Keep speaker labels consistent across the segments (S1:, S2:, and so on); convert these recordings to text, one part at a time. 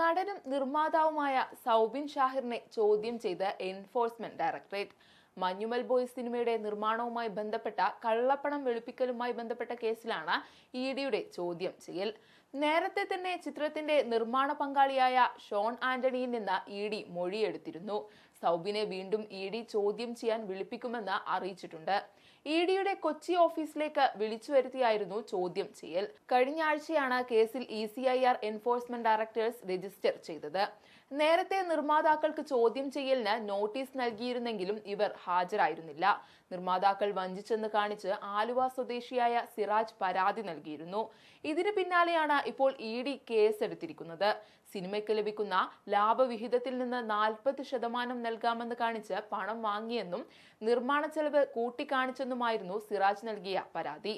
S1: നടനും നിർമ്മാതാവുമായ സൗബിൻ ഷാഹിറിനെ ചോദ്യം ചെയ്ത് എൻഫോഴ്സ്മെന്റ് ഡയറക്ടറേറ്റ്. മഞ്ഞുമൽ ബോയ് സിനിമയുടെ നിർമ്മാണവുമായി ബന്ധപ്പെട്ട കള്ളപ്പണം വെളുപ്പിക്കലുമായി ബന്ധപ്പെട്ട കേസിലാണ് ഇ ഡിയുടെ ചോദ്യം ചെയ്യൽ. നേരത്തെ തന്നെ ചിത്രത്തിന്റെ നിർമ്മാണ പങ്കാളിയായ ഷോൺ ആന്റണിയിൽ നിന്ന് ഇ ഡി മൊഴിയെടുത്തിരുന്നു. സൗബിനെ വീണ്ടും ഇ ഡി ചോദ്യം ചെയ്യാൻ വിളിപ്പിക്കുമെന്ന് അറിയിച്ചിട്ടുണ്ട്. ഇ ഡിയുടെ കൊച്ചി ഓഫീസിലേക്ക് വിളിച്ചു വരുത്തിയായിരുന്നു ചോദ്യം ചെയ്യൽ. കഴിഞ്ഞ ആഴ്ചയാണ് കേസിൽ E C I R enforcement directors register ചെയ്തത്. നേരത്തെ നിർമ്മാതാക്കൾക്ക് ചോദ്യം ചെയ്യലിന് നോട്ടീസ് നൽകിയിരുന്നെങ്കിലും ഇവർ ഹാജരായിരുന്നില്ല. നിർമ്മാതാക്കൾ വഞ്ചിച്ചെന്ന് കാണിച്ച് ആലുവ സ്വദേശിയായ സിറാജ് പരാതി നൽകിയിരുന്നു. ഇതിന് പിന്നാലെയാണ് ഇപ്പോൾ ഇ ഡി കേസെടുത്തിരിക്കുന്നത്. സിനിമയ്ക്ക് ലഭിക്കുന്ന ലാഭവിഹിതത്തിൽ നിന്ന് നാൽപ്പത് ശതമാനം നൽകാമെന്ന് കാണിച്ച് പണം വാങ്ങിയെന്നും നിർമ്മാണ ചെലവ് കൂട്ടിക്കാണിച്ചെന്നുമായിരുന്നു സിറാജ് നൽകിയ പരാതി.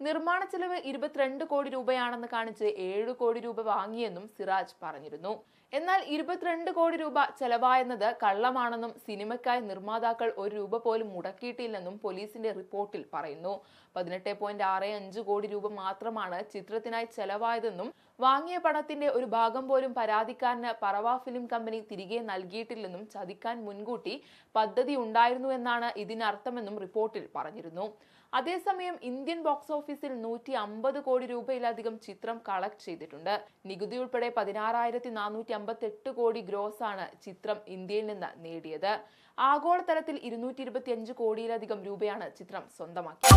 S1: നിർമ്മാണ ചെലവ് ഇരുപത്തിരണ്ട് കോടി രൂപയാണെന്ന് കാണിച്ച് ഏഴ് കോടി രൂപ വാങ്ങിയെന്നും സിറാജ് പറഞ്ഞിരുന്നു. എന്നാൽ ഇരുപത്തിരണ്ട് കോടി രൂപ ചെലവായെന്നത് കള്ളമാണെന്നും സിനിമയ്ക്കായി നിർമ്മാതാക്കൾ ഒരു രൂപ പോലും മുടക്കിയിട്ടില്ലെന്നും പോലീസിന്റെ റിപ്പോർട്ടിൽ പറയുന്നു. പതിനെട്ട് പോയിന്റ് ആറ് അഞ്ച് കോടി രൂപ മാത്രമാണ് ചിത്രത്തിനായി ചെലവായതെന്നും വാങ്ങിയ പണത്തിന്റെ ഒരു ഭാഗം പോലും പരാതിക്കാരന് പറവ ഫിലിം കമ്പനി തിരികെ നൽകിയിട്ടില്ലെന്നും ചതിക്കാൻ മുൻകൂട്ടി പദ്ധതി ഉണ്ടായിരുന്നു എന്നാണ് ഇതിനർത്ഥമെന്നും റിപ്പോർട്ടിൽ പറഞ്ഞിരുന്നു. അതേസമയം ഇന്ത്യൻ ബോക്സ് ഓഫീസിൽ നൂറ്റി അമ്പത് കോടി രൂപയിലധികം ചിത്രം കളക്ട് ചെയ്തിട്ടുണ്ട്. നികുതി ഉൾപ്പെടെ പതിനാറായിരത്തി നാനൂറ്റി അമ്പത്തി എട്ട് കോടി ഗ്രോസ് ആണ് ചിത്രം ഇന്ത്യയിൽ നിന്ന് നേടിയത്. ആഗോളതലത്തിൽ ഇരുന്നൂറ്റി ഇരുപത്തി അഞ്ച് കോടിയിലധികം രൂപയാണ് ചിത്രം സ്വന്തമാക്കിയത്.